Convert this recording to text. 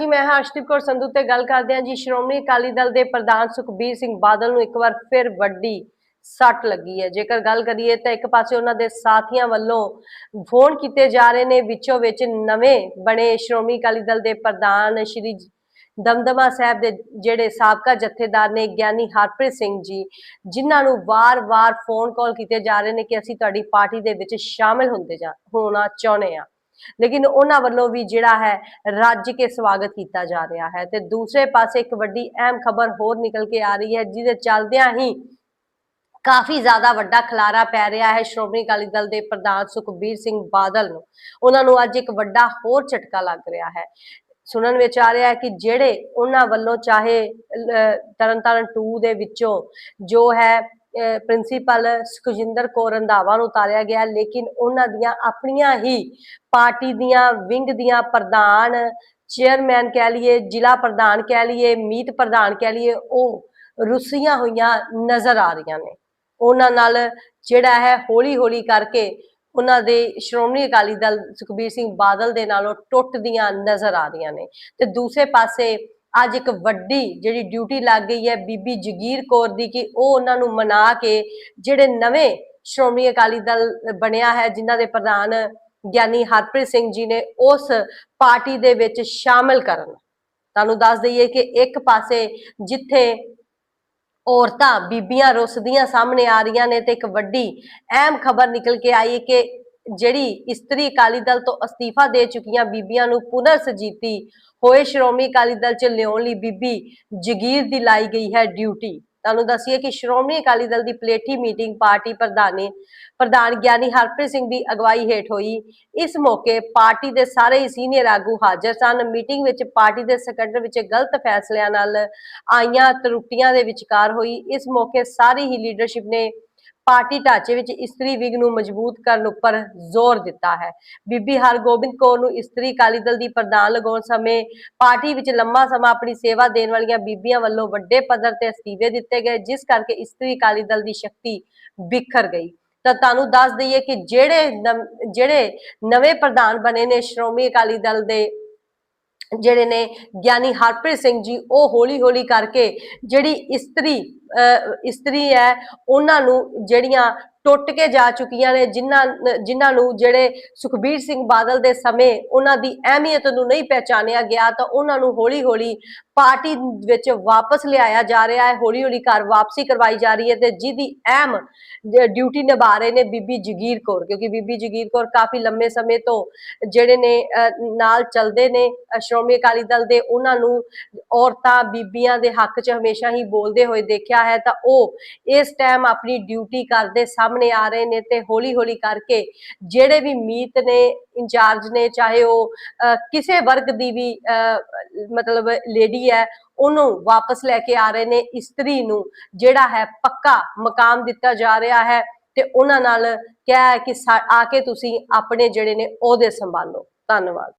ਜੀ, ਮੈਂ ਹਰਸ਼ਦੀਪ ਕੌਰ ਸੰਧੂ ਤੇ ਗੱਲ ਕਰਦੇ ਹਾਂ ਜੀ। ਸ਼੍ਰੋਮਣੀ ਅਕਾਲੀ ਦਲ ਦੇ ਪ੍ਰਧਾਨ ਸੁਖਬੀਰ ਸਿੰਘ ਬਾਦਲ ਨੂੰ ਇੱਕ ਵਾਰ ਫਿਰ ਵੱਡੀ ਸੱਟ ਲੱਗੀ ਹੈ। ਜੇਕਰ ਗੱਲ ਕਰੀਏ ਤਾਂ ਇੱਕ ਪਾਸੇ ਉਹਨਾਂ ਦੇ ਸਾਥੀਆਂ ਵੱਲੋਂ ਫੋਨ ਕੀਤੇ ਜਾ ਰਹੇ ਨੇ, ਵਿੱਚੋਂ ਵਿੱਚ ਨਵੇਂ ਬਣੇ ਸ਼੍ਰੋਮਣੀ ਅਕਾਲੀ ਦਲ ਦੇ ਪ੍ਰਧਾਨ ਸ਼੍ਰੀ ਦਮਦਮਾ ਸਾਹਿਬ ਦੇ ਜਿਹੜੇ ਸਾਬਕਾ ਜਥੇਦਾਰ ਨੇ, ਗਿਆਨੀ ਹਰਪ੍ਰੀਤ ਸਿੰਘ ਜੀ, ਜਿਨ੍ਹਾਂ ਨੂੰ ਵਾਰ-ਵਾਰ ਫੋਨ ਕਾਲ ਕੀਤੇ ਜਾ ਰਹੇ ਨੇ ਕਿ ਅਸੀਂ ਤੁਹਾਡੀ ਪਾਰਟੀ ਦੇ ਵਿੱਚ ਸ਼ਾਮਿਲ ਹੁੰਦੇ ਜਾ, ਹੋਣਾ ਚਾਹੁੰਦੇ ਹਾਂ। ਲੇਕਿਨ ਉਹਨਾਂ ਵੱਲੋਂ ਵੀ ਜਿਹੜਾ ਹੈ ਰੱਜ ਕੇ ਸਵਾਗਤ ਕੀਤਾ ਜਾ ਰਿਹਾ ਹੈ। ਤੇ ਦੂਸਰੇ ਪਾਸੇ ਇੱਕ ਵੱਡੀ ਅਹਿਮ ਖਬਰ ਹੋਰ ਨਿਕਲ ਕੇ ਆ ਰਹੀ ਹੈ ਜਿਹਦੇ ਚੱਲਦਿਆਂ ਹੀ ਕਾਫੀ ਜ਼ਿਆਦਾ ਵੱਡਾ ਖਲਾਰਾ ਪੈ ਰਿਹਾ ਹੈ ਸ਼੍ਰੋਮਣੀ ਅਕਾਲੀ ਦਲ ਦੇ ਪ੍ਰਧਾਨ ਸੁਖਬੀਰ ਸਿੰਘ ਬਾਦਲ ਨੂੰ। ਉਹਨਾਂ ਨੂੰ ਅੱਜ ਇੱਕ ਵੱਡਾ ਹੋਰ ਝਟਕਾ ਲੱਗ ਰਿਹਾ ਹੈ। ਸੁਣਨ ਵਿੱਚ ਆ ਰਿਹਾ ਹੈ ਕਿ ਜਿਹੜੇ ਉਹਨਾਂ ਵੱਲੋਂ ਚਾਹੇ ਅਹ, ਤਰਨਤਾਰਨ 2 ਦੇ ਵਿੱਚੋਂ ਜੋ ਹੈ ਪ੍ਰਿੰਸੀਪਲ ਸੁਖਜਿੰਦਰ ਕੌਰ ਰੰਧਾਵਾ ਨੂੰ ਉਤਾਰਿਆ ਗਿਆ, ਲੇਕਿਨ ਉਹਨਾਂ ਦੀਆਂ ਆਪਣੀਆਂ ਹੀ ਪਾਰਟੀ ਦੀਆਂ ਵਿੰਗ ਦੀਆਂ ਪ੍ਰਧਾਨ ਚੇਅਰਮੈਨ ਕਹਿ ਲਈਏ, ਜ਼ਿਲ੍ਹਾ ਪ੍ਰਧਾਨ ਕਹਿ ਲਈਏ, ਮੀਤ ਪ੍ਰਧਾਨ ਕਹਿ ਲਈਏ, ਉਹ ਰੁੱਸੀਆਂ ਹੋਈਆਂ ਨਜ਼ਰ ਆ ਰਹੀਆਂ ਨੇ। ਉਹਨਾਂ ਨਾਲ ਜਿਹੜਾ ਹੈ ਹੌਲੀ ਹੌਲੀ ਕਰਕੇ ਉਹਨਾਂ ਦੇ ਸ਼੍ਰੋਮਣੀ ਅਕਾਲੀ ਦਲ ਸੁਖਬੀਰ ਸਿੰਘ ਬਾਦਲ ਦੇ ਨਾਲੋਂ ਟੁੱਟਦੀਆਂ ਨਜ਼ਰ ਆ ਰਹੀਆਂ ਨੇ। ਤੇ ਦੂਸਰੇ ਪਾਸੇ ਅੱਜ ਇੱਕ ਵੱਡੀ ਜਿਹੜੀ ਡਿਊਟੀ ਲੱਗ ਗਈ ਹੈ ਬੀਬੀ ਜਗੀਰ ਕੌਰ ਦੀ ਕਿ ਉਹ ਉਹਨਾਂ ਨੂੰ ਮਨਾ ਕੇ ਜਿਹੜੇ ਨਵੇਂ ਸ਼੍ਰੋਮਣੀ ਅਕਾਲੀ ਦਲ ਬਣਿਆ ਹੈ, ਜਿਨ੍ਹਾਂ ਦੇ ਪ੍ਰਧਾਨ ਗਿਆਨੀ ਹਰਪ੍ਰੀਤ ਸਿੰਘ ਜੀ ਨੇ ਉਸ ਪਾਰਟੀ ਦੇ ਵਿੱਚ ਸ਼ਾਮਲ ਕਰਨ। ਤੁਹਾਨੂੰ ਦੱਸ ਦਈਏ ਕਿ ਇੱਕ ਪਾਸੇ ਜਿੱਥੇ ਔਰਤਾਂ ਬੀਬੀਆਂ ਰੁੱਸਦੀਆਂ ਸਾਹਮਣੇ ਆ ਰਹੀਆਂ ਨੇ ਤੇ ਇੱਕ ਵੱਡੀ ਅਹਿਮ ਖਬਰ ਨਿਕਲ ਕੇ ਆਈ ਕਿ ਜਿਹੜੀ ਇਸਤਰੀ ਅਕਾਲੀ ਦਲ ਤੋਂ ਅਸਤੀਫਾ ਦੇ ਚੁੱਕੀਆਂ ਬੀਬੀਆਂ ਨੂੰ ਪੁਨਰ ਸਜੀਤੀ, ਹੋਏ ਸ਼੍ਰੋਮਣੀ ਅਕਾਲੀ ਦਲ ਚ ਲਿਆਉਣ ਲਈ ਬੀਬੀ ਜਗੀਰ ਦੀ ਲਾਈ ਗਈ ਹੈ ਡਿਊਟੀ। ਤੁਹਾਨੂੰ ਦੱਸੀਏ ਕਿ ਸ਼੍ਰੋਮਣੀ ਅਕਾਲੀ ਦਲ ਦੀ ਪਲੇਠੀ ਮੀਟਿੰਗ ਪਾਰਟੀ ਪ੍ਰਧਾਨੇ, ਪ੍ਰਧਾਨ ਗਿਆਨੀ ਹਰਪ੍ਰੀਤ ਸਿੰਘ ਦੀ ਅਗਵਾਈ ਹੇਠ ਹੋਈ। ਇਸ ਮੌਕੇ ਪਾਰਟੀ ਦੇ ਸਾਰੇ ਹੀ ਸੀਨੀਅਰ ਆਗੂ ਹਾਜ਼ਰ ਸਨ। ਮੀਟਿੰਗ ਵਿੱਚ ਪਾਰਟੀ ਦੇ ਸਕੱਤਰ ਵਿੱਚ ਗਲਤ ਫੈਸਲਿਆਂ ਨਾਲ ਆਈਆਂ ਤਰੁੱਟੀਆਂ ਦੇ ਵਿਚਕਾਰ ਹੋਈ। ਇਸ ਮੌਕੇ ਸਾਰੀ ਹੀ ਲੀਡਰਸ਼ਿਪ ਨੇ ਪਾਰਟੀ ਢਾਂਚੇ ਵਿੱਚ ਇਸਤਰੀ ਵਿੰਗ ਨੂੰ ਮਜ਼ਬੂਤ ਕਰਨ ਉੱਪਰ ਜ਼ੋਰ ਦਿੱਤਾ ਹੈ। ਬੀਬੀ ਹਰਗੋਬਿੰਦ ਕੌਰ ਨੂੰ ਇਸਤਰੀ ਅਕਾਲੀ ਦਲ ਦੀ ਪ੍ਰਧਾਨ ਲਗਾਉਣ ਸਮੇਂ ਪਾਰਟੀ ਵਿੱਚ ਲੰਮਾ ਸਮਾਂ ਆਪਣੀ ਸੇਵਾ ਦੇਣ ਵਾਲੀਆਂ ਬੀਬੀਆਂ ਵੱਲੋਂ ਵੱਡੇ ਪੱਧਰ ਤੇ ਅਸਤੀਫੇ ਦਿੱਤੇ ਗਏ, ਜਿਸ ਕਰਕੇ ਇਸਤਰੀ ਅਕਾਲੀ ਦਲ ਦੀ ਸ਼ਕਤੀ ਬਿਖਰ ਗਈ। ਤਾਂ ਤੁਹਾਨੂੰ ਦੱਸ ਦਈਏ ਕਿ ਜਿਹੜੇ ਨਵ- ਜਿਹੜੇ ਨਵੇਂ ਪ੍ਰਧਾਨ ਬਣੇ ਨੇ ਸ਼੍ਰੋਮਣੀ ਅਕਾਲੀ ਦਲ ਦੇ ਜਿਹੜੇ ਨੇ ਗਿਆਨੀ ਹਰਪ੍ਰੀਤ ਸਿੰਘ ਜੀ, ਉਹ ਹੌਲੀ ਹੌਲੀ ਕਰਕੇ ਜਿਹੜੀ ਇਸਤਰੀ, ਅਹ ਇਸਤਰੀ ਹੈ, ਉਹਨਾਂ ਨੂੰ ਜਿਹੜੀਆਂ ਟੁੱਟ ਕੇ ਜਾ ਚੁੱਕੀਆਂ ਨੇ, ਜਿਨ੍ਹਾਂ ਜਿਨ੍ਹਾਂ ਨੂੰ ਜਿਹੜੇ ਸੁਖਬੀਰ ਸਿੰਘ ਬਾਦਲ ਦੇ ਸਮੇਂ ਉਹਨਾਂ ਦੀ ਅਹਿਮੀਅਤ ਨੂੰ ਨਹੀਂ ਪਹਿਚਾਨਿਆ ਗਿਆ, ਤਾਂ ਉਹਨਾਂ ਨੂੰ ਹੌਲੀ ਹੌਲੀ ਪਾਰਟੀ ਵਿੱਚ ਵਾਪਸ ਲਿਆਇਆ ਜਾ ਰਿਹਾ ਹੈ ਹੌਲੀ ਹੌਲੀ ਘਰ ਵਾਪਸੀ ਕਰਵਾਈ ਜਾ ਰਹੀ ਹੈ ਤੇ ਜਿਹਦੀ ਅਹਿਮ ਡਿਊਟੀ ਨਿਭਾ ਰਹੇ ਨੇ ਬੀਬੀ ਜਗੀਰ ਕੌਰ, ਕਿਉਂਕਿ ਬੀਬੀ ਜਗੀਰ ਕੌਰ ਕਾਫੀ ਲੰਮੇ ਸਮੇਂ ਤੋਂ ਜਿਹੜੇ ਨੇ ਨਾਲ ਚੱਲਦੇ ਨੇ ਸ਼੍ਰੋਮਣੀ ਅਕਾਲੀ ਦਲ ਦੇ, ਉਹਨਾਂ ਨੂੰ ਔਰਤਾਂ ਬੀਬੀਆਂ ਦੇ ਹੱਕ 'ਚ ਹਮੇਸ਼ਾ ਹੀ ਬੋਲਦੇ ਹੋਏ ਦੇਖਿਆ ਹੈ, ਤਾਂ ਉਹ ਇਸ ਟਾਈਮ ਆਪਣੀ ਡਿਊਟੀ ਕਰਦੇ ਸਭ ਸਾਹਮਣੇ ਆ ਰਹੇ ਨੇ ਤੇ ਹੌਲੀ ਹੌਲੀ ਕਰਕੇ ਜਿਹੜੇ ਵੀ ਮੀਤ ਨੇ ਇੰਚਾਰਜ ਨੇ ਚਾਹੇ ਉਹ ਕਿਸੇ ਵਰਗ ਦੀ ਵੀ ਅਹ, ਮਤਲਬ ਲੇਡੀ ਹੈ ਉਹਨੂੰ ਵਾਪਸ ਲੈ ਕੇ ਆ ਰਹੇ ਨੇ ਇਸਤਰੀ ਨੂੰ ਜਿਹੜਾ ਹੈ ਪੱਕਾ ਮਕਾਮ ਦਿੱਤਾ ਜਾ ਰਿਹਾ ਹੈ ਤੇ ਉਹਨਾਂ ਨਾਲ ਕਿਹਾ ਹੈ ਕਿ ਆ ਕੇ ਤੁਸੀਂ ਆਪਣੇ ਜਿਹੜੇ ਨੇ ਉਹਦੇ ਸੰਭਾਲੋ। ਧੰਨਵਾਦ।